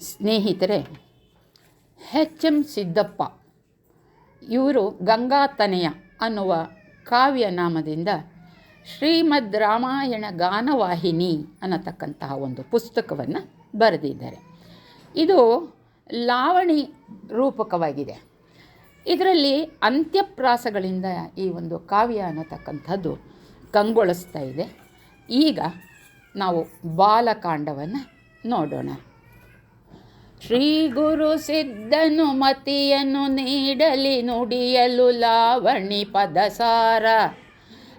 ಸ್ನೇಹಿತರೆ H M Siddappa ಇವರು ಗಂಗಾತನಯ ಅನ್ನುವ ಕಾವ್ಯ ನಾಮದಿಂದ ಶ್ರೀಮದ್ ರಾಮಾಯಣ ಗಾನವಾಹಿನಿ ಅನ್ನತಕ್ಕಂತಹ ಒಂದು ಪುಸ್ತಕವನ್ನು ಬರೆದಿದ್ದಾರೆ. ಇದು ಲಾವಣಿ ರೂಪಕವಾಗಿದೆ. ಇದರಲ್ಲಿ ಅಂತ್ಯಪ್ರಾಸಗಳಿಂದ ಈ ಒಂದು ಕಾವ್ಯ ಅನ್ನತಕ್ಕಂಥದ್ದು ಕಂಗೊಳಿಸ್ತಾ ಇದೆ. ಈಗ ನಾವು ಬಾಲಕಾಂಡವನ್ನು ನೋಡೋಣ. ಶ್ರೀ ಗುರು ಸಿದ್ಧನು ಮತಿಯನ್ನು ನೀಡಲಿ ನುಡಿಯಲು ಲಾವಣಿ ಪದಸಾರ.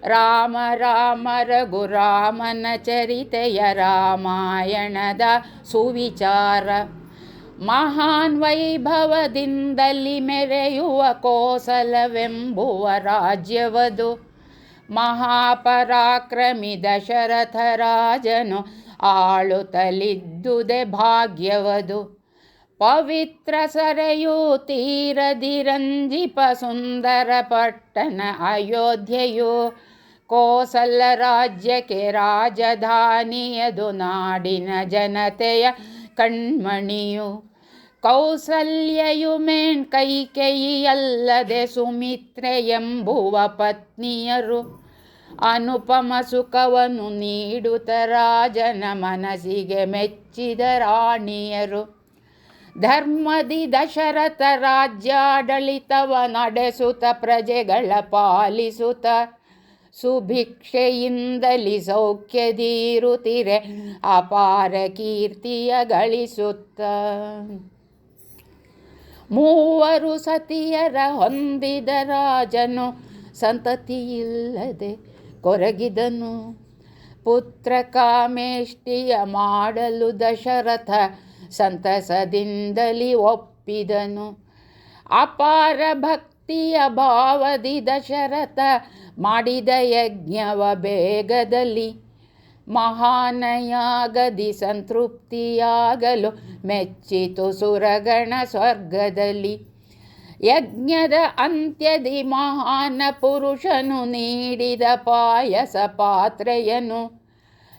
ರಾಮ ರಾಮ, ರಘುರಾಮನ ಚರಿತೆಯ ರಾಮಾಯಣದ ಸುವಿಚಾರ. ಮಹಾನ್ ವೈಭವದಿಂದಲಿ ಮೆರೆಯುವ ಕೋಸಲವೆಂಬುವ ರಾಜ್ಯವದು. ಮಹಾಪರಾಕ್ರಮಿ ದಶರಥ ರಾಜನು ಆಳುತ್ತಲಿದ್ದುದೆ ಭಾಗ್ಯವದು. ಪವಿತ್ರ ಸರೆಯು ತೀರದಿರಂಜಿಪ ಸುಂದರ ಪಟ್ಟಣ ಅಯೋಧ್ಯೆಯು ಕೋಸಲ ರಾಜ್ಯಕ್ಕೆ ರಾಜಧಾನಿಯದು ನಾಡಿನ ಜನತೆಯ ಕಣ್ಮಣಿಯು. ಕೌಸಲ್ಯಯು ಮೇಣ್ ಕೈಕೇಯಿಯಲ್ಲದೆ ಸುಮಿತ್ರೆ ಎಂಬುವ ಪತ್ನಿಯರು. ಅನುಪಮ ಸುಖವನ್ನು ನೀಡುತ್ತ ರಾಜನ ಮನಸ್ಸಿಗೆ ಮೆಚ್ಚಿದ ರಾಣಿಯರು. ಧರ್ಮದಿ ದಶರಥ ರಾಜ್ಯಾಡಳಿತವ ನಡೆಸುತ್ತ ಪ್ರಜೆಗಳ ಪಾಲಿಸುತ್ತ ಸುಭಿಕ್ಷೆಯಿಂದಲಿ ಸೌಖ್ಯದೀರುತ್ತಿರೆ ಅಪಾರ ಕೀರ್ತಿಯ ಗಳಿಸುತ್ತ. ಮೂವರು ಸತಿಯರ ಹೊಂದಿದ ರಾಜನು ಸಂತತಿಯಿಲ್ಲದೆ ಕೊರಗಿದನು. ಪುತ್ರ ಕಾಮೇಷ್ಟಿಯ ಮಾಡಲು ದಶರಥ ಸಂತಸದಿಂದಲಿ ಒಪ್ಪಿದನು. ಅಪಾರ ಭಕ್ತಿಯ ಭಾವದಿ ದಶರಥ ಮಾಡಿದ ಯಜ್ಞವ ಬೇಗದಲ್ಲಿ ಮಹಾನಯಾಗದಿ ಸಂತೃಪ್ತಿಯಾಗಲು ಮೆಚ್ಚಿತು ಸುರಗಣ ಸ್ವರ್ಗದಲ್ಲಿ. ಯಜ್ಞದ ಅಂತ್ಯದಿ ಮಹಾನ ಪುರುಷನು ನೀಡಿದ ಪಾಯಸ ಪಾತ್ರೆಯನು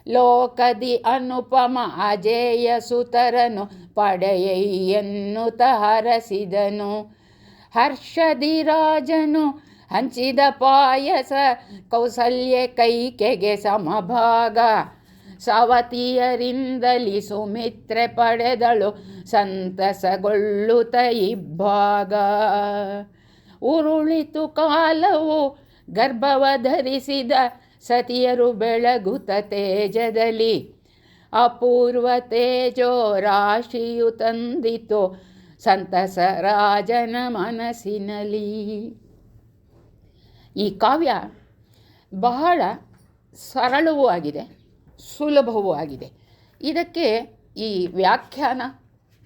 ಲೋಕದಿ ಅನುಪಮ ಅಜೇಯ ಸುತರನು ಪಡೆಯನ್ನುತ ಹರಸಿದನು. ಹರ್ಷದಿ ರಾಜನು ಹಂಚಿದ ಪಾಯಸ ಕೌಸಲ್ಯ ಕೈಕೆಗೆ ಸಮಭಾಗ. ಸವತಿಯರಿಂದಲಿ ಸುಮಿತ್ರೆ ಪಡೆದಳು ಸಂತಸಗೊಳ್ಳುತ್ತ ಇಬ್ಬಾಗ ಉರುಳಿತು ಕಾಲವು ಗರ್ಭವ ಧರಿಸಿದ ಸತಿಯರು ಬೆಳಗುತ ತೇಜದಲ್ಲಿ. ಅಪೂರ್ವ ತೇಜೋ ರಾಶಿಯು ತಂದಿತು ಸಂತಸ ರಾಜನ ಮನಸ್ಸಿನಲ್ಲಿ. ಈ ಕಾವ್ಯ ಬಹಳ ಸರಳವೂ ಆಗಿದೆ, ಸುಲಭವೂ ಆಗಿದೆ. ಇದಕ್ಕೆ ಈ ವ್ಯಾಖ್ಯಾನ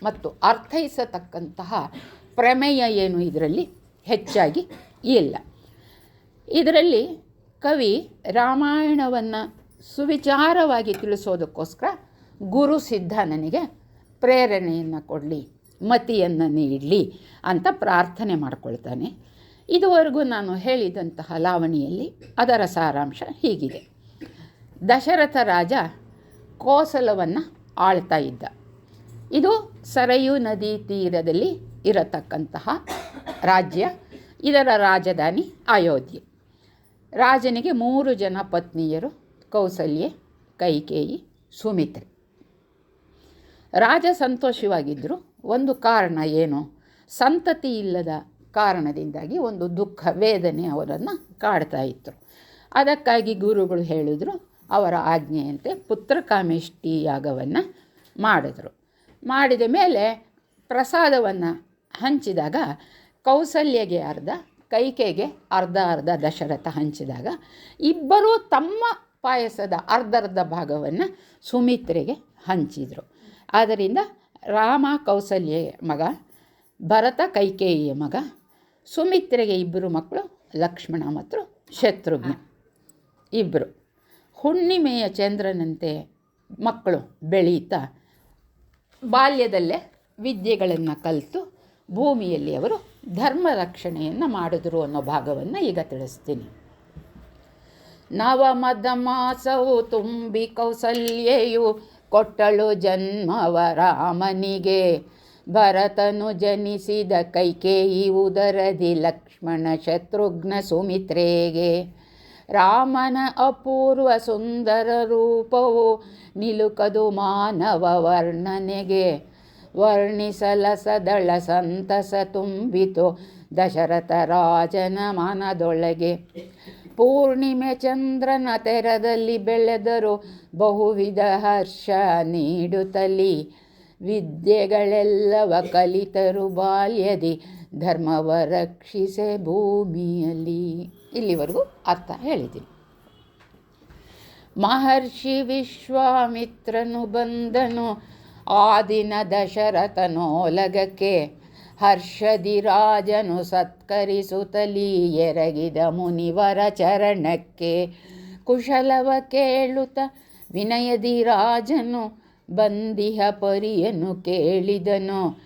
ಮತ್ತು ಅರ್ಥೈಸತಕ್ಕಂತಹ ಪ್ರಮೇಯ ಏನು ಇದರಲ್ಲಿ? ಹೆಚ್ಚಾಗಿ ಇಲ್ಲ. ಇದರಲ್ಲಿ ಕವಿ ರಾಮಾಯಣವನ್ನು ಸುವಿಚಾರವಾಗಿ ತಿಳಿಸೋದಕ್ಕೋಸ್ಕರ ಗುರು ಸಿದ್ಧ ನನಗೆ ಪ್ರೇರಣೆಯನ್ನು ಕೊಡಲಿ, ಮತಿಯನ್ನು ನೀಡಲಿ ಅಂತ ಪ್ರಾರ್ಥನೆ ಮಾಡಿಕೊಳ್ತಾನೆ. ಇದುವರೆಗೂ ನಾನು ಹೇಳಿದಂತಹ ಲಾವಣಿಯಲ್ಲಿ ಅದರ ಸಾರಾಂಶ ಹೀಗಿದೆ. ದಶರಥ ರಾಜ ಕೋಸಲವನ್ನು ಆಳ್ತಾ ಇದ್ದ. ಇದು ಸರಯು ನದಿ ತೀರದಲ್ಲಿ ಇರತಕ್ಕಂತಹ ರಾಜ್ಯ, ಇದರ ರಾಜಧಾನಿ ಅಯೋಧ್ಯೆ. ರಾಜನಿಗೆ ಮೂರು ಜನ ಪತ್ನಿಯರು, ಕೌಸಲ್ಯೆ, ಕೈಕೇಯಿ, ಸುಮಿತ್ರೆ. ರಾಜ ಸಂತೋಷವಾಗಿದ್ದರು ಒಂದು ಕಾರಣ ಏನು? ಸಂತತಿ ಇಲ್ಲದ ಕಾರಣದಿಂದಾಗಿ ಒಂದು ದುಃಖ, ವೇದನೆ ಅವರನ್ನು ಕಾಡ್ತಾ ಇತ್ತು. ಅದಕ್ಕಾಗಿ ಗುರುಗಳು ಹೇಳಿದ್ರು, ಅವರ ಆಜ್ಞೆಯಂತೆ ಪುತ್ರಕಾಮೇಷ್ಟಿ ಯಾಗವನ್ನು ಮಾಡಿದರು. ಮಾಡಿದ ಮೇಲೆ ಪ್ರಸಾದವನ್ನು ಹಂಚಿದಾಗ ಕೌಸಲ್ಯಗೆ ಅರ್ಧ ಕೈಕೆಗೆ ಅರ್ಧ ಅರ್ಧ ದಶರಥ ಹಂಚಿದಾಗ ಇಬ್ಬರೂ ತಮ್ಮ ಪಾಯಸದ ಅರ್ಧರ್ಧ ಭಾಗವನ್ನು ಸುಮಿತ್ರೆಗೆ ಹಂಚಿದರು. ಆದ್ದರಿಂದ ರಾಮ ಕೌಸಲ್ಯ ಮಗ, ಭರತ ಕೈಕೇಯಿಯ ಮಗ, ಸುಮಿತ್ರೆಗೆ ಇಬ್ಬರು ಮಕ್ಕಳು, ಲಕ್ಷ್ಮಣ ಮತ್ತು ಶತ್ರುಘ್ನ ಇಬ್ಬರು ಹುಣ್ಣಿಮೆಯ ಚಂದ್ರನಂತೆ ಮಕ್ಕಳು ಬೆಳೀತಾ ಬಾಲ್ಯದಲ್ಲೇ ವಿದ್ಯೆಗಳನ್ನು ಕಲಿತು ಭೂಮಿಯಲ್ಲಿ ಅವರು ಧರ್ಮ ರಕ್ಷಣೆಯನ್ನು ಮಾಡಿದ್ರು ಅನ್ನೋ ಭಾಗವನ್ನು ಈಗ ತಿಳಿಸ್ತೀನಿ. ನವಮದ ಮಾಸವು ತುಂಬಿ ಕೌಸಲ್ಯೆಯು ಕೊಟ್ಟಳು ಜನ್ಮವ ರಾಮನಿಗೆ. ಭರತನು ಜನಿಸಿದ ಕೈಕೇಯಿ ಉದರದಿ ಲಕ್ಷ್ಮಣ ಶತ್ರುಘ್ನ ಸುಮಿತ್ರೆಗೆ. ರಾಮನ ಅಪೂರ್ವ ಸುಂದರ ರೂಪವು ನಿಲುಕದು ಮಾನವ ವರ್ಣನೆಗೆ. ವರ್ಣಿಸಲಸದಳ ಸಂತಸ ತುಂಬಿತು. ದಶರಥ ರಾಜನ ಮನದೊಳಗೆ ಪೂರ್ಣಿಮೆ ಚಂದ್ರನ ತೆರದಲ್ಲಿ ಬೆಳೆದರು. ಬಹುವಿಧ ಹರ್ಷ ನೀಡುತ್ತಲಿ ವಿದ್ಯೆಗಳೆಲ್ಲವ ಕಲಿತರು ಬಾಲ್ಯದಿ. ಧರ್ಮವ ರಕ್ಷಿಸೆ ಭೂಮಿಯಲ್ಲಿ. ಇಲ್ಲಿವರೆಗೂ ಅರ್ಥ ಹೇಳಿದ್ದೀನಿ. ಮಹರ್ಷಿ ವಿಶ್ವಾಮಿತ್ರನು ಬಂದನು. ಆ ದಿನ ಹರ್ಷದಿ ರಾಜನು ಸತ್ಕರಿಸುತ್ತಲೀ ಎರಗಿದ ಮುನಿವರ ಚರಣಕ್ಕೆ ಕುಶಲವ ಕೇಳುತ್ತ ವಿನಯದಿ ರಾಜನು ಬಂದಿಹ ಪರಿಯನ್ನು ಕೇಳಿದನು,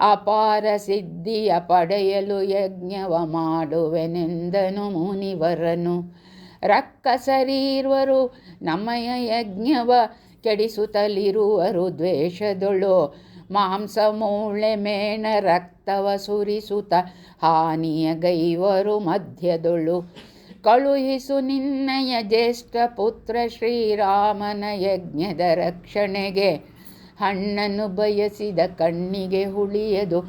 ಅಪಾರ ಸಿದ್ಧಿಯ ಪಡೆಯಲು ಯಜ್ಞವ ಮಾಡುವೆನೆಂದನು ಮುನಿವರನು. ರಕ್ಕಸರೀರ್ವರು ನಮಯ ಯಜ್ಞವ ಕೆಡಿಸುತ್ತಲಿರುವರು ದ್ವೇಷದೊಳು. ಮಾಂಸ, ಮೂಳೆ, ಮೇಣ, ರಕ್ತವ ಸುರಿಸುತ್ತ ಹಾನಿಯ ಗೈವರು ಮಧ್ಯದೊಳು. ಕಳುಹಿಸು ನಿನ್ನಯ ಜ್ಯೇಷ್ಠ ಪುತ್ರ ಶ್ರೀರಾಮನ ಯಜ್ಞದ ರಕ್ಷಣೆಗೆ. ಹಣ್ಣನ್ನು ಬಯಸಿದ ಕಣ್ಣಿಗೆ ಹುಳಿಯದು,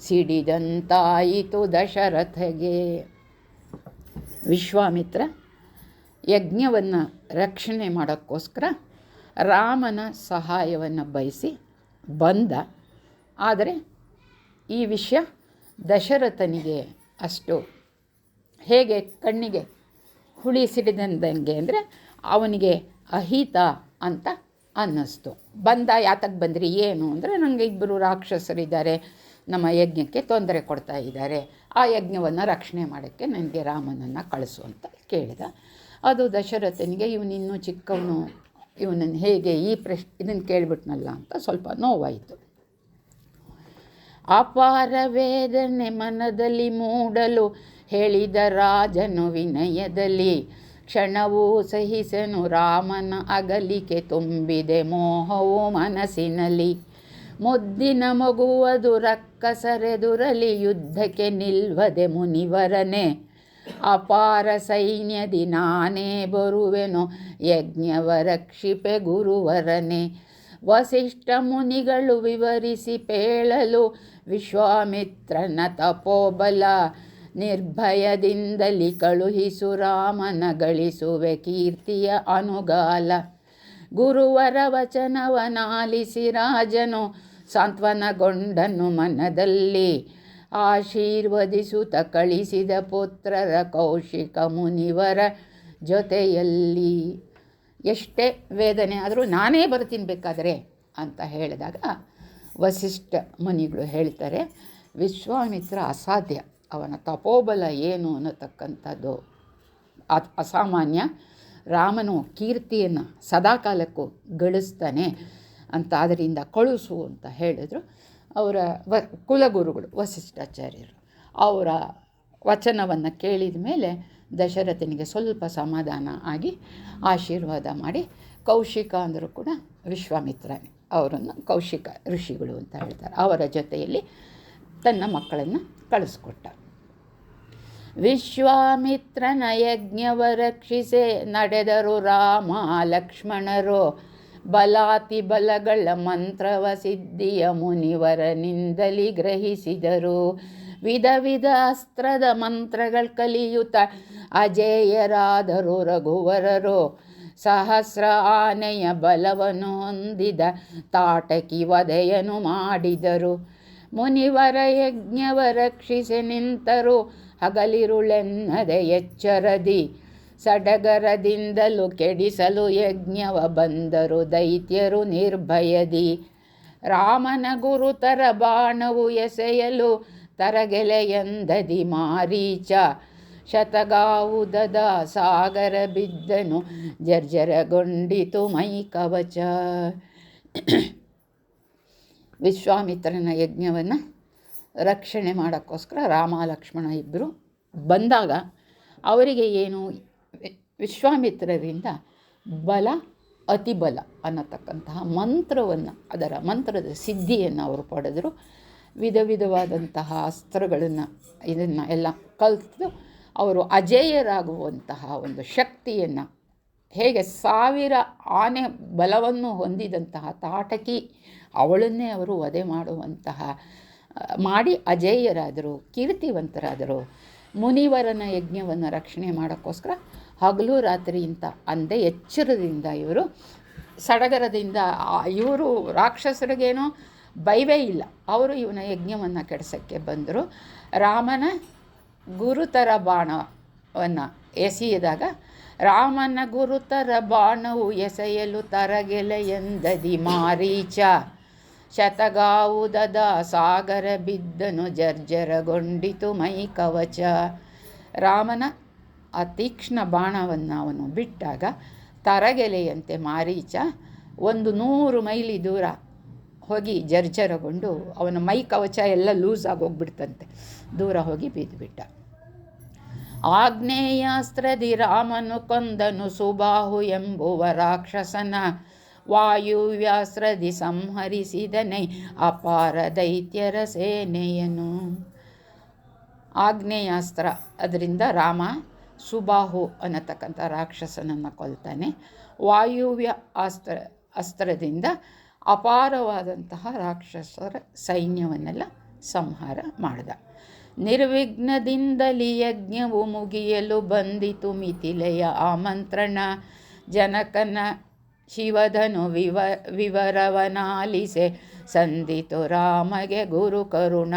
ಸಿಡಿದಂತಾಯಿತು ದಶರಥಗೆ. ವಿಶ್ವಾಮಿತ್ರ, ಯಜ್ಞವನ್ನು ರಕ್ಷಣೆ ಮಾಡೋಕ್ಕೋಸ್ಕರ ರಾಮನ ಸಹಾಯವನ್ನು ಬಯಸಿ ಬಂದ. ಆದರೆ ಈ ವಿಷಯ ದಶರಥನಿಗೆ ಅಷ್ಟು ಹೇಗೆ ಕಣ್ಣಿಗೆ ಹುಳಿ ಸಿಡಿದಂದಂಗೆ ಅಂದರೆ ಅವನಿಗೆ ಅಹಿತ ಅಂತ ಅನ್ನಿಸ್ತು. ಬಂದ ಯಾತಕ್ಕೆ ಬಂದ್ರಿ, ಏನು ಅಂದರೆ ನನಗೆ ಇಬ್ಬರು ರಾಕ್ಷಸರಿದ್ದಾರೆ, ನಮ್ಮ ಯಜ್ಞಕ್ಕೆ ತೊಂದರೆ ಕೊಡ್ತಾ ಇದ್ದಾರೆ, ಆ ಯಜ್ಞವನ್ನು ರಕ್ಷಣೆ ಮಾಡೋಕ್ಕೆ ನನಗೆ ರಾಮನನ್ನು ಕಳಿಸು ಅಂತ ಕೇಳಿದ. ಅದು ದಶರಥನಿಗೆ ಇವನಿನ್ನೂ ಚಿಕ್ಕವನು ಇವನನ್ನು ಹೇಗೆ ಈ ಪ್ರಶ್ನೆ ಇದನ್ನು ಕೇಳಿಬಿಟ್ನಲ್ಲ ಅಂತ ಸ್ವಲ್ಪ ನೋವಾಯಿತು. ಅಪಾರ ವೇದನೆ ಮನದಲ್ಲಿ ಮೂಡಲು ಹೇಳಿದ ರಾಜನು ವಿನಯದಲ್ಲಿ, ಕ್ಷಣವೂ ಸಹಿಸನು ರಾಮನ ಅಗಲಿಕೆ ತುಂಬಿದೆ ಮೋಹವು ಮನಸ್ಸಿನಲ್ಲಿ. ಮುದ್ದಿನ ಮಗುವದು ರಕ್ಕಸರೆದುರಲಿ, ಯುದ್ಧಕ್ಕೆ ನಿಲ್ವದೆ ಮುನಿವರನೆ. ಅಪಾರ ಸೈನ್ಯದಿ ನಾನೇ ಬರುವೆನು ಯಜ್ಞವ ರಕ್ಷಿಪೆ ಗುರುವರನೆ. ವಸಿಷ್ಠ ಮುನಿಗಳು ವಿವರಿಸಿ ಪೇಳಲು, ವಿಶ್ವಾಮಿತ್ರನ ತಪೋಬಲ ನಿರ್ಭಯದಿಂದಲಿ ಕಳುಹಿಸು ರಾಮನ ಗಳಿಸುವೆ ಕೀರ್ತಿಯ ಅನುಗಾಲ. ಗುರುವರ ವಚನವನಾಲಿಸಿ ರಾಜನು ಸಾಂತ್ವನಗೊಂಡನು ಮನದಲ್ಲಿ. ಆಶೀರ್ವದಿಸುತ್ತ ಕಳಿಸಿದ ಪುತ್ರರ ಕೌಶಿಕ ಮುನಿವರ ಜೊತೆಯಲ್ಲಿ. ಎಷ್ಟೇ ವೇದನೆ ಆದರೂ ನಾನೇ ಬರ್ತೀನಿ ಬೇಕಾದರೆ ಅಂತ ಹೇಳಿದಾಗ ವಸಿಷ್ಠ ಮುನಿಗಳು ಹೇಳ್ತಾರೆ, ವಿಶ್ವಾಮಿತ್ರ, ಅಸಾಧ್ಯ. ಅವನ ತಪೋಬಲ ಏನು ಅನ್ನತಕ್ಕಂಥದ್ದು. ಅಸಾಮಾನ್ಯ. ರಾಮನು ಕೀರ್ತಿಯನ್ನು ಸದಾಕಾಲಕ್ಕೂ ಗಳಿಸ್ತಾನೆ. ಅಂತ ಅದರಿಂದ ಕಳಿಸು ಅಂತ ಹೇಳಿದ್ರು. ಅವರ ವ, ಕುಲಗುರುಗಳು, ವಸಿಷ್ಠಾಚಾರ್ಯರು. ಅವರ ವಚನವನ್ನು ಕೇಳಿದ ಮೇಲೆ ದಶರಥನಿಗೆ ಸ್ವಲ್ಪ ಸಮಾಧಾನ ಆಗಿ ಆಶೀರ್ವಾದ ಮಾಡಿ ಕೌಶಿಕ ಅಂದರೂ ಕೂಡ ವಿಶ್ವಾಮಿತ್ರನೇ. ಅವರನ್ನು ಕೌಶಿಕ ಋಷಿಗಳು ಅಂತ ಹೇಳ್ತಾರೆ. ಅವರ ಜೊತೆಯಲ್ಲಿ ತನ್ನ ಮಕ್ಕಳನ್ನು ಕಳಿಸ್ಕೊಟ್ಟ. ವಿಶ್ವಾಮಿತ್ರನ ಯಜ್ಞವ ರಕ್ಷಿಸೆ ನಡೆದರು ರಾಮ, ಲಕ್ಷ್ಮಣರು. ಬಲಾತಿ ಬಲಗಳ ಮಂತ್ರವ ಸಿದ್ಧಿಯ ಮುನಿವರನಿಂದಲಿ ಗ್ರಹಿಸಿದರು. ವಿಧ ವಿಧ ಅಸ್ತ್ರದ ಮಂತ್ರಗಳು ಕಲಿಯುತ್ತ ಅಜೇಯರಾದರು ರಘುವರರು. ಸಹಸ್ರ ಆನೆಯ ಬಲವನ್ನು ಹೊಂದಿದ ತಾಟಕಿ ವಧೆಯನ್ನು ಮಾಡಿದರು. ಮುನಿವರ ಯಜ್ಞವ ರಕ್ಷಿಸಿ ನಿಂತರು. ಹಗಲಿರುಳೆನ್ನದೆ ಎಚ್ಚರದಿ. ಸಡಗರದಿಂದಲೂ ಕೆಡಿಸಲು ಯಜ್ಞವ ಬಂದರು. ದೈತ್ಯರು ನಿರ್ಭಯದಿ. ರಾಮನ ಗುರುತರ ಬಾಣವು ಎಸೆಯಲು ತರಗೆಲೆಯಂದದಿ ಮಾರೀಚ. ಶತಗಾವುದದ ಸಾಗರ ಬಿದ್ದನು, ಜರ್ಜರಗೊಂಡಿತು ಮೈ ಕವಚ ವಿಶ್ವಾಮಿತ್ರನ ಯಜ್ಞವನ್ನು ರಕ್ಷಣೆ ಮಾಡೋಕ್ಕೋಸ್ಕರ ರಾಮ ಲಕ್ಷ್ಮಣ ಇಬ್ಬರು ಬಂದಾಗ ಅವರಿಗೆ ಏನು ವಿಶ್ವಾಮಿತ್ರರಿಂದ ಬಲ ಅತಿಬಲ ಅನ್ನತಕ್ಕಂತಹ ಮಂತ್ರವನ್ನು, ಅದರ ಮಂತ್ರದ ಸಿದ್ಧಿಯನ್ನು ಅವರು ಪಡೆದರು. ವಿಧ ವಿಧವಾದಂತಹ ಅಸ್ತ್ರಗಳನ್ನು ಇದನ್ನು ಎಲ್ಲ ಕಲಿತು ಅವರು ಅಜೇಯರಾಗುವಂತಹ ಒಂದು ಶಕ್ತಿಯನ್ನು, ಹೇಗೆ ಸಾವಿರ ಆನೆ ಬಲವನ್ನು ಹೊಂದಿದಂತಹ ತಾಟಕಿ ಅವಳನ್ನೇ ಅವರು ವಧೆ ಮಾಡುವಂತಹ, ಮಾಡಿ ಅಜೇಯರಾದರು, ಕೀರ್ತಿವಂತರಾದರು. ಮುನಿವರನ ಯಜ್ಞವನ್ನು ರಕ್ಷಣೆ ಮಾಡೋಕ್ಕೋಸ್ಕರ ಹಗಲು ರಾತ್ರಿ ಇಂಥ ಅಂದೆ ಎಚ್ಚರದಿಂದ ಇವರು ಸಡಗರದಿಂದ ಇವರು ರಾಕ್ಷಸರಿಗೇನೋ ಭಯವೇ ಇಲ್ಲ. ಅವರು ಇವನ ಯಜ್ಞವನ್ನು ಕೆಡಿಸೋಕ್ಕೆ ಬಂದರು. ರಾಮನ ಗುರುತರ ಬಾಣವನ್ನು ಎಸೆಯಿದಾಗ, ರಾಮನ ಗುರುತರ ಬಾಣವು ಎಸೆಯಲು ತರಗೆಲೆ ಎಂದದಿ ಮಾರೀಚ. ಶತಗಾವುದದ ಸಾಗರ ಬಿದ್ದನು ಜರ್ಜರಗೊಂಡಿತು ಮೈ ಕವಚ ರಾಮನ ಆ ತೀಕ್ಷ್ಣ ಬಾಣವನ್ನು ಅವನು ಬಿಟ್ಟಾಗ ತರಗೆಲೆಯಂತೆ ಮಾರೀಚ ಒಂದು ನೂರು ಮೈಲಿ ದೂರ ಹೋಗಿ ಜರ್ಜರಗೊಂಡು ಅವನ ಮೈ ಕವಚ ಎಲ್ಲ ಲೂಸ್ ಹೋಗ್ಬಿಡ್ತಂತೆ ದೂರ ಹೋಗಿ ಬಿದ್ದುಬಿಟ್ಟ ಆಗ್ನೇಯಾಸ್ತ್ರದಿ ರಾಮನು ಕೊಂದನು ಸುಬಾಹು ಎಂಬುವ ರಾಕ್ಷಸನ ವಾಯುವ್ಯಾಸ್ತ್ರದಿ ಸಂಹರಿಸಿದನೆ ಅಪಾರ ದೈತ್ಯರ ಸೇನೆಯನು. ಆಗ್ನೇಯಾಸ್ತ್ರ, ಅದರಿಂದ ರಾಮ ಸುಬಾಹು ಅನ್ನತಕ್ಕಂಥ ರಾಕ್ಷಸನನ್ನು ಕೊಲ್ತಾನೆ. ವಾಯುವ್ಯ ಅಸ್ತ್ರ, ಅಸ್ತ್ರದಿಂದ ಅಪಾರವಾದಂತಹ ರಾಕ್ಷಸರ ಸೈನ್ಯವನ್ನೆಲ್ಲ ಸಂಹಾರ ಮಾಡಿದ. ನಿರ್ವಿಘ್ನದಿಂದಲಿ ಯಜ್ಞವು ಮುಗಿಯಲು ಬಂದಿತು ಮಿಥಿಲೆಯ ಆಮಂತ್ರಣ. ಜನಕನ ಶಿವಧನು ವಿವ, ವಿವರವನಾಲಿಸೆ ಸಂದಿತು ರಾಮಗೆ ಗುರು ಕರುಣ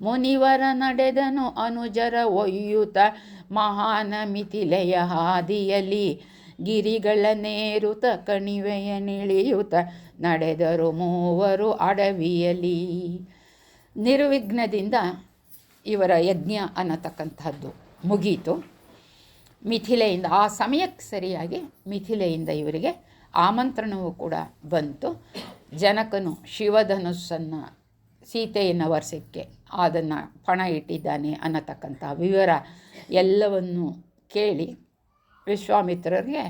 ಮುನಿವರ ನಡೆದನು ಅನುಜರ ಒಯ್ಯುತ ಮಹಾನ ಮಿಥಿಲೆಯ ಹಾದಿಯಲ್ಲಿ. ಗಿರಿಗಳ ನೇರುತ ಕಣಿವೆಯ ನಿಳಿಯುತ ನಡೆದರು ಮೂವರು ಅಡವಿಯಲ್ಲಿ. ನಿರ್ವಿಘ್ನದಿಂದ ಇವರ ಯಜ್ಞ ಅನ್ನತಕ್ಕಂಥದ್ದು ಮುಗೀತು. ಮಿಥಿಲೆಯಿಂದ, ಆ ಸಮಯಕ್ಕೆ ಸರಿಯಾಗಿ ಮಿಥಿಲೆಯಿಂದ ಇವರಿಗೆ ಆಮಂತ್ರಣವೂ ಕೂಡ ಬಂತು. ಜನಕನು ಶಿವಧನುಸ್ಸನ್ನು ಸೀತೆಯನ್ನು ವರ್ಷಕ್ಕೆ ಅದನ್ನು ಪಣ ಇಟ್ಟಿದ್ದಾನೆ ಅನ್ನತಕ್ಕಂಥ ವಿವರ ಎಲ್ಲವನ್ನು ಕೇಳಿ ವಿಶ್ವಾಮಿತ್ರರಿಗೆ,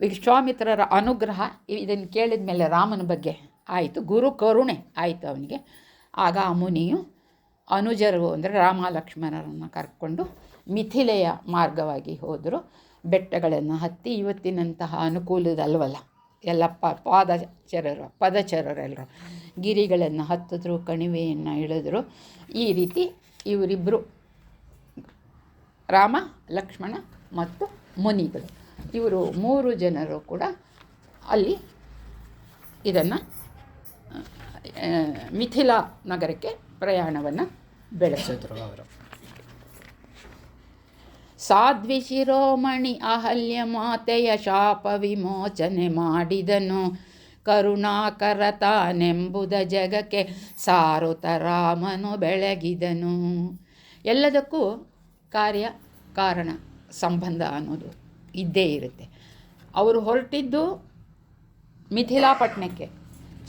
ವಿಶ್ವಾಮಿತ್ರರ ಅನುಗ್ರಹ ಇದನ್ನು ಕೇಳಿದ ಮೇಲೆ ರಾಮನ ಬಗ್ಗೆ ಆಯಿತು, ಗುರು ಕರುಣೆ ಆಯಿತು ಅವನಿಗೆ. ಆಗ ಆ ಮುನಿಯು ಅನುಜರು ಅಂದರೆ ರಾಮ ಲಕ್ಷ್ಮಣರನ್ನು ಕರ್ಕೊಂಡು ಮಿಥಿಲೆಯ ಮಾರ್ಗವಾಗಿ ಹೋದರು. ಬೆಟ್ಟಗಳನ್ನು ಹತ್ತಿ ಇವತ್ತಿನಂತಹ ಅನುಕೂಲದಲ್ವಲ್ಲ. ಎಲ್ಲ ಪಾದಚರರು, ಪದಚರರೆಲ್ಲರು ಗಿರಿಗಳನ್ನು ಹತ್ತಿದ್ರು, ಕಣಿವೆಯನ್ನು ಇಳಿದ್ರು. ಈ ರೀತಿ ಇವರಿಬ್ಬರು ರಾಮ, ಲಕ್ಷ್ಮಣ ಮತ್ತು ಮುನಿಗಳು. ಇವರು ಮೂರು ಜನರು ಕೂಡ ಅಲ್ಲಿ ಇದನ್ನು ಮಿಥಿಲಾ ನಗರಕ್ಕೆ ಪ್ರಯಾಣವನ್ನು ಬೆಳೆಸಿದ್ರು. ಅವರು ಶಿರೋಮಣಿ ಅಹಲ್ಯ ಮಾತೆಯ ಶಾಪ ವಿಮೋಚನೆ ಮಾಡಿದನು. ಕರುಣಾಕರ ತಾನೆಂಬುದ ಜಗಕ್ಕೆ ಸಾರುತ ರಾಮನು ಬೆಳಗಿದನು. ಎಲ್ಲದಕ್ಕೂ ಕಾರ್ಯ, ಕಾರಣ, ಸಂಬಂಧ ಅನ್ನೋದು ಇದ್ದೇ ಇರುತ್ತೆ. ಅವರು ಹೊರಟಿದ್ದು ಮಿಥಿಲಾಪಟ್ಟಣಕ್ಕೆ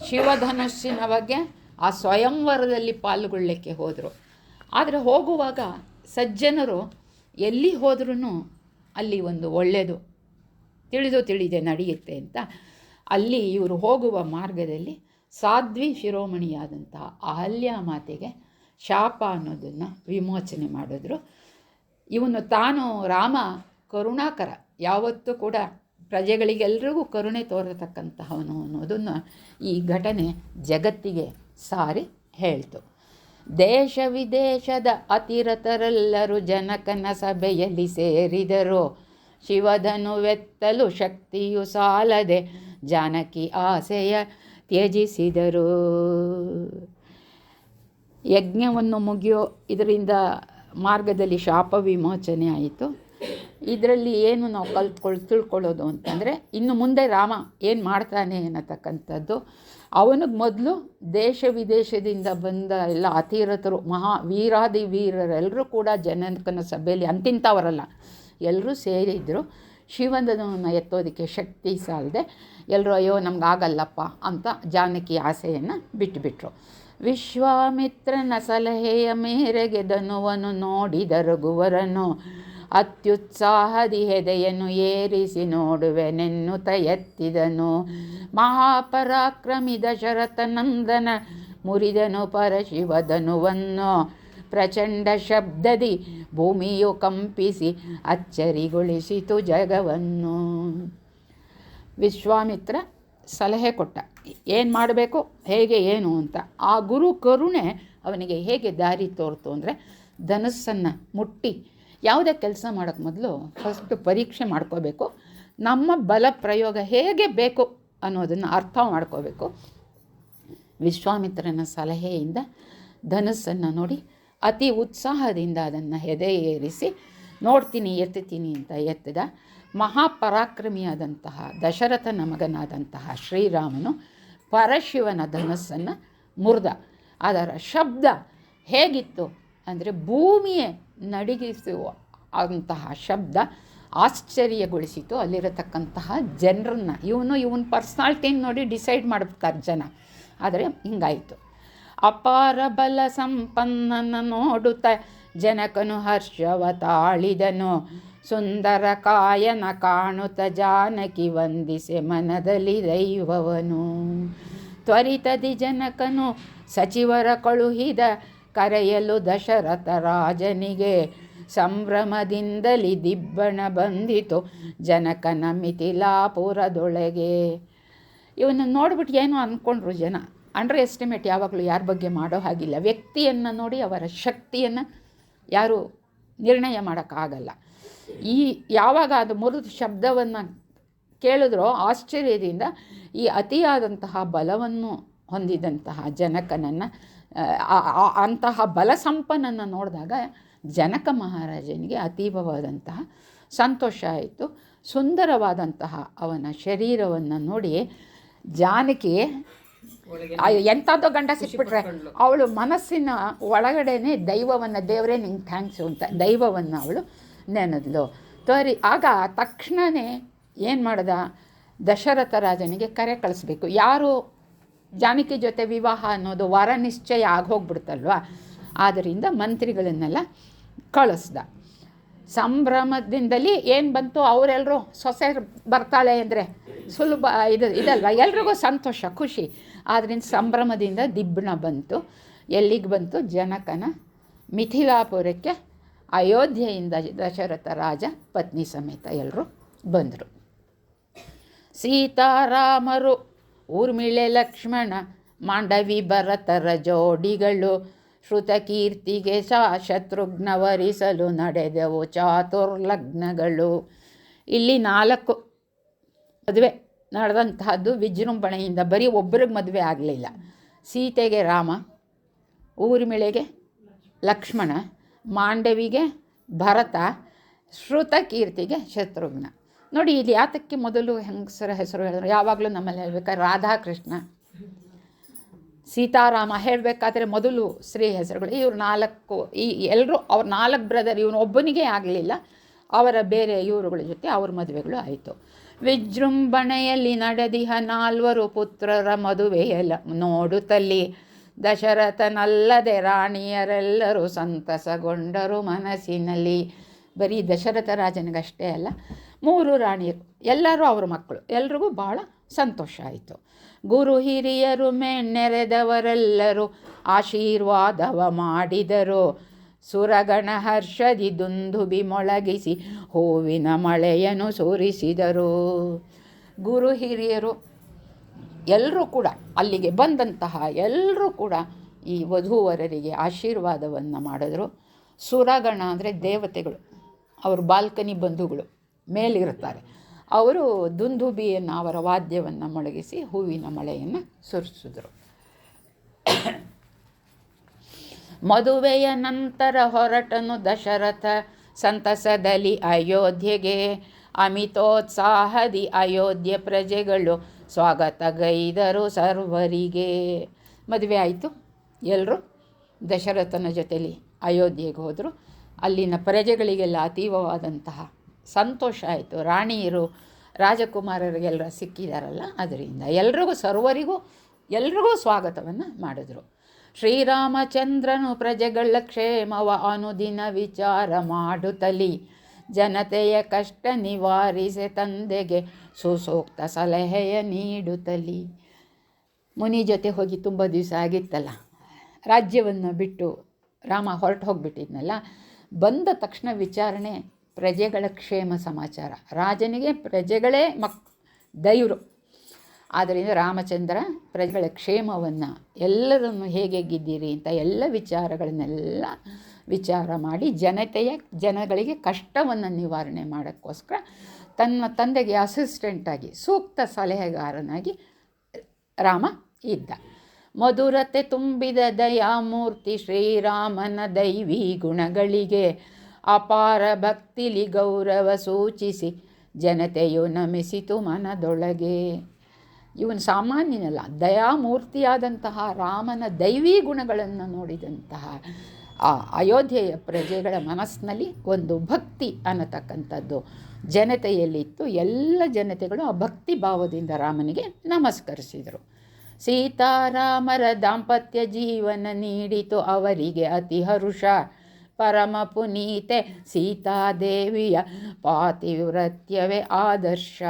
ಶಿವಧನುಸ್ಸಿನ ಬಗ್ಗೆ ಆ ಸ್ವಯಂವರದಲ್ಲಿ ಪಾಲ್ಗೊಳ್ಳಲಿಕ್ಕೆ ಹೋದರು. ಆದರೆ ಹೋಗುವಾಗ ಸಜ್ಜನರು ಎಲ್ಲಿ ಹೋದ್ರೂ ಅಲ್ಲಿ ಒಂದು ಒಳ್ಳೆಯದು ತಿಳಿದು ತಿಳಿದೆ ನಡೆಯುತ್ತೆ ಅಂತ. ಅಲ್ಲಿ ಇವರು ಹೋಗುವ ಮಾರ್ಗದಲ್ಲಿ ಸಾಧ್ವಿ ಶಿರೋಮಣಿಯಾದಂಥ ಅಹಲ್ಯ ಮಾತೆಗೆ ಶಾಪ ಅನ್ನೋದನ್ನು ವಿಮೋಚನೆ ಮಾಡಿದ್ರು. ಇವನು ತಾನು ರಾಮ ಕರುಣಾಕರ. ಯಾವತ್ತೂ ಕೂಡ ಪ್ರಜೆಗಳಿಗೆಲ್ಲರಿಗೂ ಕರುಣೆ ತೋರತಕ್ಕಂತಹವನು ಅನ್ನೋದನ್ನು ಈ ಘಟನೆ ಜಗತ್ತಿಗೆ ಸಾರಿ ಹೇಳ್ತು. ದೇಶ ವಿದೇಶದ ಅತಿರತರೆಲ್ಲರೂ ಜನಕನ ಸಭೆಯಲ್ಲಿ ಸೇರಿದರು. ಶಿವಧನುವೆತ್ತಲು ಶಕ್ತಿಯು ಸಾಲದೆ ಜಾನಕಿ ಆಸೆಯ ತ್ಯಜಿಸಿದರು. ಯಜ್ಞವನ್ನು ಮುಗಿಯೋ ಇದರಿಂದ ಮಾರ್ಗದಲ್ಲಿ ಶಾಪ ವಿಮೋಚನೆ ಆಯಿತು. ಇದರಲ್ಲಿ ಏನು ನಾವು ಕಲ್ತ್ಕೊಳ್ ತಿಳ್ಕೊಳ್ಳೋದು ಅಂತಂದರೆ ಇನ್ನು ಮುಂದೆ ರಾಮ ಏನು ಮಾಡ್ತಾನೆ ಅನ್ನತಕ್ಕಂಥದ್ದು ಅವನಿಗೆ ಮೊದಲು ದೇಶ ವಿದೇಶದಿಂದ ಬಂದ ಎಲ್ಲ ಅತಿರಥರು ಮಹಾ ವೀರಾದಿ ವೀರರೆಲ್ಲರೂ ಕೂಡ ಜನಕನ ಸಭೆಯಲ್ಲಿ ಅಂತಿಂಥವರಲ್ಲ ಎಲ್ಲರೂ ಸೇರಿದ್ದರು ಶಿವಂದನವನ್ನು ಎತ್ತೋದಕ್ಕೆ ಶಕ್ತಿ ಸಾಲದೆ ಎಲ್ಲರೂ ಅಯ್ಯೋ ನಮಗಾಗಲ್ಲಪ್ಪ ಅಂತ ಜಾನಕಿ ಆಸೆಯನ್ನು ಬಿಟ್ಟುಬಿಟ್ರು ವಿಶ್ವಾಮಿತ್ರನ ಸಲಹೆಯ ಮೇರೆಗೆ ಧನುವನು ನೋಡಿದ ರಘುವರನು ಅತ್ಯುತ್ಸಾಹದಿ ಹೆದೆಯನ್ನು ಏರಿಸಿ ನೋಡುವೆನೆನ್ನುತ್ತ ಎತ್ತಿದನು. ಮಹಾಪರಾಕ್ರಮಿ ದಶರಥ ನಂದನ ಮುರಿದನು ಪರಶಿವಧನುವನ್ನು. ಪ್ರಚಂಡ ಶಬ್ದದಿ ಭೂಮಿಯು ಕಂಪಿಸಿ ಅಚ್ಚರಿಗೊಳಿಸಿತು ಜಗವನ್ನು. ವಿಶ್ವಾಮಿತ್ರ ಸಲಹೆ ಕೊಟ್ಟ, ಏನು ಮಾಡಬೇಕು, ಹೇಗೆ ಏನು ಅಂತ. ಆ ಗುರು ಕರುಣೆ ಅವನಿಗೆ ಹೇಗೆ ದಾರಿ ತೋರ್ತು ಅಂದರೆ ಧನಸ್ಸನ್ನು ಮುಟ್ಟಿ ಯಾವುದೇ ಕೆಲಸ ಮಾಡೋಕ್ಕೆ ಮೊದಲು ಫಸ್ಟ್ ಪರೀಕ್ಷೆ ಮಾಡ್ಕೋಬೇಕು. ನಮ್ಮ ಬಲ ಪ್ರಯೋಗ ಹೇಗೆ ಬೇಕು ಅನ್ನೋದನ್ನು ಅರ್ಥ ಮಾಡ್ಕೋಬೇಕು. ವಿಶ್ವಾಮಿತ್ರನ ಸಲಹೆಯಿಂದ ಧನಸ್ಸನ್ನು ನೋಡಿ ಅತಿ ಉತ್ಸಾಹದಿಂದ ಅದನ್ನು ಹೆದೆ ಏರಿಸಿ ನೋಡ್ತೀನಿ ಎತ್ತುತ್ತೀನಿ ಅಂತ ಎತ್ತಿದ ಮಹಾಪರಾಕ್ರಮಿಯಾದಂತಹ ದಶರಥನ ಮಗನಾದಂತಹ ಶ್ರೀರಾಮನು ಪರಶಿವನ ಧನಸ್ಸನ್ನು ಮುರಿದ. ಅದರ ಶಬ್ದ ಹೇಗಿತ್ತು? ಅಂದರೆ ಭೂಮಿಯೇ ನಡಿಗಿಸುವ ಅಂತಹ ಶಬ್ದ ಆಶ್ಚರ್ಯಗೊಳಿಸಿತು. ಅಲ್ಲಿರತಕ್ಕಂತಹ ಜನರನ್ನ, ಇವನು ಇವನ ಪರ್ಸ್ನಾಲ್ಟಿನ ನೋಡಿ ಡಿಸೈಡ್ ಮಾಡ್ಬೇಕಾದ ಜನ. ಆದರೆ ಹಿಂಗಾಯಿತು. ಅಪಾರ ಬಲ ಸಂಪನ್ನನ ನೋಡುತ್ತ ಜನಕನು ಹರ್ಷವ ತಾಳಿದನು ಸುಂದರ ಕಾಯನ ಕಾಣುತ್ತ ಜಾನಕಿ ವಂದಿಸೆ ಮನದಲ್ಲಿ ದೈವವನು. ತ್ವರಿತದಿ ಜನಕನು ಸಚಿವರ ಕಳುಹಿದ ಕರೆಯಲು ದಶರಥ ರಾಜನಿಗೆ ಸಂಭ್ರಮದಿಂದಲಿ ದಿಬ್ಬಣ ಬಂದಿತು ಜನಕನ ಮಿಥಿಲಾಪುರದೊಳಗೆ. ಇವನ್ನು ನೋಡ್ಬಿಟ್ಟು ಏನು ಅಂದ್ಕೊಂಡ್ರು ಜನ. ಅಂಡರ್ ಎಸ್ಟಿಮೇಟ್ ಯಾವಾಗಲೂ ಯಾರ ಬಗ್ಗೆ ಮಾಡೋ ಹಾಗಿಲ್ಲ. ವ್ಯಕ್ತಿಯನ್ನು ನೋಡಿ ಅವರ ಶಕ್ತಿಯನ್ನು ಯಾರು ನಿರ್ಣಯ ಮಾಡೋಕ್ಕಾಗಲ್ಲ. ಈ ಯಾವಾಗ ಅದು ಮುರಿದು ಶಬ್ದವನ್ನು ಕೇಳಿದ್ರೋ ಆಶ್ಚರ್ಯದಿಂದ ಈ ಅತಿಯಾದಂತಹ ಬಲವನ್ನು ಹೊಂದಿದಂತಹ ಜನಕನನ್ನು ಅಂತಹ ಬಲ ಸಂಪನ್ನನ್ನು ನೋಡಿದಾಗ ಜನಕ ಮಹಾರಾಜನಿಗೆ ಅತೀವವಾದಂತಹ ಸಂತೋಷ ಆಯಿತು. ಸುಂದರವಾದಂತಹ ಅವನ ಶರೀರವನ್ನು ನೋಡಿ ಜಾನಕಿ ಎಂಥದ್ದು ಎಂಥದ್ದೋ ಗಂಡ ಸಿಕ್ಬಿಟ್ರೆ ಅವಳು ಮನಸ್ಸಿನ ಒಳಗಡೆನೆ ದೈವವನ್ನು ದೇವರೇ ನಿಂಗೆ ಥ್ಯಾಂಕ್ಸು ಅಂತ ದೈವವನ್ನು ಅವಳು ನೆನೆದ್ಲು. ತೋರಿ ಆಗ ತಕ್ಷಣವೇ ಏನು ಮಾಡ್ದ? ದಶರಥ ರಾಜನಿಗೆ ಕರೆ ಕಳಿಸ್ಬೇಕು. ಯಾರು ಜಾನಕಿ ಜೊತೆ ವಿವಾಹ ಅನ್ನೋದು ವರ ನಿಶ್ಚಯ ಆಗೋಗ್ಬಿಡ್ತಲ್ವ? ಆದ್ದರಿಂದ ಮಂತ್ರಿಗಳನ್ನೆಲ್ಲ ಕಳಿಸ್ದ. ಸಂಭ್ರಮದಿಂದಲೇ ಏನು ಬಂತು? ಅವರೆಲ್ಲರೂ ಸೊಸೆ ಬರ್ತಾಳೆ ಅಂದರೆ ಸುಲಭ ಇದು ಇದಲ್ವ? ಎಲ್ರಿಗೂ ಸಂತೋಷ, ಖುಷಿ. ಆದ್ದರಿಂದ ಸಂಭ್ರಮದಿಂದ ದಿಬ್ಬಣ ಬಂತು. ಎಲ್ಲಿಗೆ ಬಂತು? ಜನಕನ ಮಿಥಿಲಾಪುರಕ್ಕೆ ಅಯೋಧ್ಯೆಯಿಂದ ದಶರಥ ರಾಜ ಪತ್ನಿ ಸಮೇತ ಎಲ್ಲರೂ ಬಂದರು. ಸೀತಾರಾಮರು ಊರ್ಮಿಳೆ ಲಕ್ಷ್ಮಣ ಮಾಂಡವಿ ಭರತರ ಜೋಡಿಗಳು ಶ್ರುತಕೀರ್ತಿಗೆ ಸಾ ಶತ್ರುಘ್ನ ವರಿಸಲು ನಡೆದವು ಚಾತುರ್ಲಗ್ನಗಳು ಇಲ್ಲಿ ನಾಲ್ಕು ಮದುವೆ ನಡೆದಂತಹದ್ದು ವಿಜೃಂಭಣೆಯಿಂದ, ಬರೀ ಒಬ್ಬರಿಗೆ ಮದುವೆ ಆಗಲಿಲ್ಲ. ಸೀತೆಗೆ ರಾಮ ಊರ್ಮಿಳೆಗೆ ಲಕ್ಷ್ಮಣ, ಮಾಂಡವಿಗೆ ಭರತ ಶ್ರುತಕೀರ್ತಿಗೆ ಶತ್ರುಘ್ನ. ನೋಡಿ ಇಲ್ಲಿ ಯಾತಕ್ಕೆ ಮೊದಲು ಹೆಂಗಸರ ಹೆಸರು ಹೇಳಿದ್ರು. ಯಾವಾಗಲೂ ನಮ್ಮಲ್ಲಿ ಹೇಳ್ಬೇಕಾದ್ರೆ ರಾಧಾಕೃಷ್ಣ. ಸೀತಾರಾಮ ಹೇಳಬೇಕಾದ್ರೆ ಮೊದಲು ಶ್ರೀ ಹೆಸರುಗಳು. ಇವರು ನಾಲ್ಕು, ಈ ಎಲ್ಲರೂ ಅವ್ರ ನಾಲ್ಕು ಬ್ರದರ್ ಇವನು ಒಬ್ಬನಿಗೆ ಆಗಲಿಲ್ಲ. ಅವರ ಬೇರೆ ಇವರುಗಳ ಜೊತೆ ಅವ್ರ ಮದುವೆಗಳು ಆಯಿತು. ವಿಜೃಂಭಣೆಯಲ್ಲಿ ನಡೆದಿಹ ನಾಲ್ವರು ಪುತ್ರರ ಮದುವೆಯಲ್ಲ ನೋಡುತ್ತಲ್ಲಿ. ದಶರಥನಲ್ಲದೆ ರಾಣಿಯರೆಲ್ಲರೂ ಸಂತಸಗೊಂಡರು ಮನಸ್ಸಿನಲ್ಲಿ. ಬರೀ ದಶರಥ ರಾಜನಿಗಷ್ಟೇ ಅಲ್ಲ ಮೂರು ರಾಣಿಯರು, ಎಲ್ಲರೂ ಅವ್ರ ಮಕ್ಕಳು. ಎಲ್ರಿಗೂ ಭಾಳ ಸಂತೋಷ ಆಯಿತು. ಗುರು ಹಿರಿಯರು ಮೆಣ್ಣೆರೆದವರೆಲ್ಲರೂ ಆಶೀರ್ವಾದವ ಮಾಡಿದರು. ಸುರಗಣ ಹರ್ಷದಿ ದುಂದುಬಿ ಮೊಳಗಿಸಿ ಹೂವಿನ ಮಳೆಯನ್ನು ಸುರಿಸಿದರು. ಗುರು ಹಿರಿಯರು ಎಲ್ಲರೂ ಕೂಡ ಅಲ್ಲಿಗೆ ಬಂದಂತಹ ಎಲ್ಲರೂ ಕೂಡ ಈ ವಧುವರರಿಗೆ ಆಶೀರ್ವಾದವನ್ನು ಮಾಡಿದ್ರು. ಸುರಗಣ ಅಂದರೆ ದೇವತೆಗಳು, ಅವರು ಬಾಲ್ಕನಿ ಬಂಧುಗಳು. ಮೇಲಿರುತ್ತಾರೆ. ಅವರು ದುಂದುಬಿಯನ್ನು, ಅವರ ವಾದ್ಯವನ್ನು ಮೊಳಗಿಸಿ ಹೂವಿನ ಮಳೆಯನ್ನು ಸುರಿಸಿದ್ರು. ಮದುವೆಯ ನಂತರ ಹೊರಟನು ದಶರಥ ಸಂತಸದಲ್ಲಿ, ಅಯೋಧ್ಯೆಗೆ ಅಮಿತೋತ್ಸಾಹದಿ ಅಯೋಧ್ಯ ಪ್ರಜೆಗಳು ಸ್ವಾಗತಗೈದರು ಸರ್ವರಿಗೆ. ಮದುವೆ ಆಯಿತು. ಎಲ್ಲರೂ ದಶರಥನ ಜೊತೆಯಲ್ಲಿ ಅಯೋಧ್ಯೆಗೆ ಹೋದರು. ಅಲ್ಲಿನ ಪ್ರಜೆಗಳಿಗೆಲ್ಲ ಅತೀವವಾದಂತಹ ಸಂತೋಷ ಆಯಿತು. ರಾಣಿಯರು ರಾಜಕುಮಾರರಿಗೆಲ್ಲ ಸಿಕ್ಕಿದಾರಲ್ಲ, ಅದರಿಂದ ಎಲ್ರಿಗೂ ಸರ್ವರಿಗೂ, ಎಲ್ರಿಗೂ ಸ್ವಾಗತವನ್ನು ಮಾಡಿದ್ರು. ಶ್ರೀರಾಮಚಂದ್ರನು ಪ್ರಜೆಗಳ ಕ್ಷೇಮವ ಅನುದಿನ ವಿಚಾರ ಮಾಡುತ್ತಲಿ. ಜನತೆಯ ಕಷ್ಟ ನಿವಾರಿಸಿ ತಂದೆಗೆ ಸುಸೂಕ್ತ ಸಲಹೆಯ ನೀಡುತ್ತಲಿ. ಮುನಿ ಜೊತೆ ಹೋಗಿ ತುಂಬ ದಿವಸ ಆಗಿತ್ತಲ್ಲ, ರಾಜ್ಯವನ್ನು ಬಿಟ್ಟು ರಾಮ ಹೊರಟು ಹೋಗಿಬಿಟ್ಟಿದ್ನಲ್ಲ ಬಂದ ತಕ್ಷಣ ವಿಚಾರಣೆ ಪ್ರಜೆಗಳ ಕ್ಷೇಮ ಸಮಾಚಾರ. ರಾಜನಿಗೆ ಪ್ರಜೆಗಳೇ ಮಕ್ ದೈವರು. ಆದ್ದರಿಂದ ರಾಮಚಂದ್ರ ಪ್ರಜೆಗಳ ಕ್ಷೇಮವನ್ನು ಎಲ್ಲರನ್ನು ಹೇಗೆ ಗೆದ್ದಿರಿ ಅಂತ ಎಲ್ಲ ವಿಚಾರಗಳನ್ನೆಲ್ಲ ವಿಚಾರ ಮಾಡಿ ಜನತೆಯ, ಜನಗಳಿಗೆ ಕಷ್ಟವನ್ನು ನಿವಾರಣೆ ಮಾಡೋಕ್ಕೋಸ್ಕರ ತನ್ನ ತಂದೆಗೆ ಅಸಿಸ್ಟೆಂಟಾಗಿ ಸೂಕ್ತ ಸಲಹೆಗಾರನಾಗಿ ರಾಮ ಇದ್ದ. ಮಧುರತೆ ತುಂಬಿದ ದಯಾಮೂರ್ತಿ ಶ್ರೀರಾಮನ ದೈವಿ ಗುಣಗಳಿಗೆ ಅಪಾರ ಭಕ್ತಿಲಿ ಗೌರವ ಸೂಚಿಸಿ ಜನತೆಯು ನಮಿಸಿತು ಮನದೊಳಗೆ. ಇವನು ಸಾಮಾನ್ಯನಲ್ಲ, ದಯಾಮೂರ್ತಿಯಾದಂತಹ ರಾಮನ ದೈವಿ ಗುಣಗಳನ್ನು ನೋಡಿದಂತಹ ಆ ಅಯೋಧ್ಯೆಯ ಪ್ರಜೆಗಳ ಮನಸ್ಸಿನಲ್ಲಿ ಒಂದು ಭಕ್ತಿ ಅನ್ನತಕ್ಕಂಥದ್ದು ಜನತೆಯಲ್ಲಿತ್ತು. ಎಲ್ಲ ಜನತೆಗಳು ಆ ಭಕ್ತಿ ಭಾವದಿಂದ ರಾಮನಿಗೆ ನಮಸ್ಕರಿಸಿದರು. ಸೀತಾರಾಮರ ದಾಂಪತ್ಯ ಜೀವನ ನೀಡಿತು ಅವರಿಗೆ ಅತಿ ಹರುಷ. ಪರಮ ಪುನೀತೆ ಸೀತಾದೇವಿಯ ಪಾತಿವ್ರತ್ಯವೇ ಆದರ್ಶ.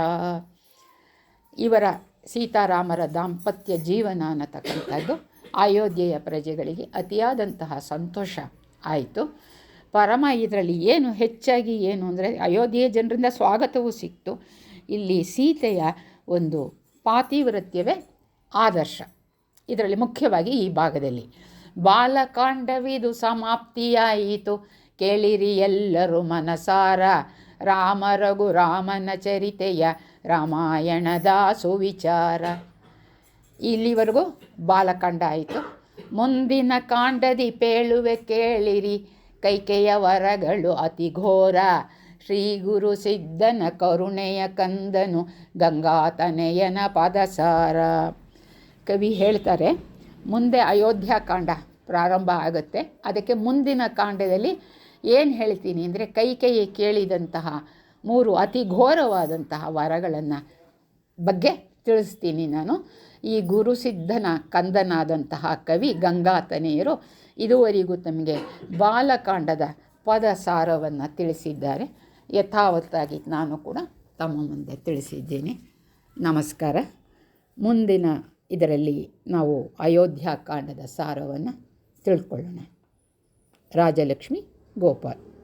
ಇವರ ಸೀತಾರಾಮರ ದಾಂಪತ್ಯ ಜೀವನ ಅನ್ನತಕ್ಕಂಥದ್ದು ಅಯೋಧ್ಯೆಯ ಪ್ರಜೆಗಳಿಗೆ ಅತಿಯಾದಂತಹ ಸಂತೋಷ ಆಯಿತು. ಪರಮ ಇದರಲ್ಲಿ ಏನು ಹೆಚ್ಚಾಗಿ ಏನು ಅಂದರೆ ಅಯೋಧ್ಯೆಯ ಜನರಿಂದ ಸ್ವಾಗತವೂ ಸಿಕ್ತು. ಇಲ್ಲಿ ಸೀತೆಯ ಒಂದು ಪಾತಿವ್ರತ್ಯವೇ ಆದರ್ಶ. ಇದರಲ್ಲಿ ಮುಖ್ಯವಾಗಿ ಈ ಭಾಗದಲ್ಲಿ ಬಾಲಕಾಂಡವಿದು ಸಮಾಪ್ತಿಯಾಯಿತು. ಕೇಳಿರಿ ಎಲ್ಲರೂ ಮನಸಾರ. ರಾಮ ರಘು ರಾಮನ ಚರಿತೆಯ ರಾಮಾಯಣದ ಸುವಿಚಾರ ಇಲ್ಲಿವರೆಗೂ ಬಾಲಕಾಂಡ ಆಯಿತು. ಮುಂದಿನ ಕಾಂಡದಿ ಪೇಳುವೆ ಕೇಳಿರಿ. ಕೈಕೆಯ ವರಗಳು ಅತಿ ಘೋರ. ಶ್ರೀ ಗುರು ಸಿದ್ಧನ ಕರುಣೆಯ ಕಂದನು ಗಂಗಾತನೆಯನ ಪದಸಾರ. ಕವಿ ಹೇಳ್ತಾರೆ ಮುಂದೆ ಅಯೋಧ್ಯಾಕಾಂಡ ಪ್ರಾರಂಭ ಆಗುತ್ತೆ. ಅದಕ್ಕೆ ಮುಂದಿನ ಕಾಂಡದಲ್ಲಿ ಏನು ಹೇಳ್ತೀನಿ ಅಂದರೆ ಕೈಕೇಯಿ ಕೇಳಿದಂತಹ ಮೂರು ಅತಿ ಘೋರವಾದಂತಹ ವರಗಳನ್ನು ಬಗ್ಗೆ ತಿಳಿಸ್ತೀನಿ ನಾನು. ಈ ಗುರುಸಿದ್ಧನ ಕಂದನಾದಂತಹ ಕವಿ ಗಂಗಾತನೆಯರು ಇದುವರೆಗೂ ತಮಗೆ ಬಾಲಕಾಂಡದ ಪದ ಸಾರವನ್ನು ತಿಳಿಸಿದ್ದಾರೆ. ಯಥಾವತ್ತಾಗಿ ನಾನು ಕೂಡ ತಮ್ಮ ಮುಂದೆ ತಿಳಿಸಿದ್ದೇನೆ. ನಮಸ್ಕಾರ. ಮುಂದಿನ ಇದರಲ್ಲಿ ನಾವು ಅಯೋಧ್ಯಾಕಾಂಡದ ಸಾರವನ್ನು ತಿಳ್ಕೊಳ್ಳೋಣ. ರಾಜಲಕ್ಷ್ಮಿ ಗೋಪಾಲ್.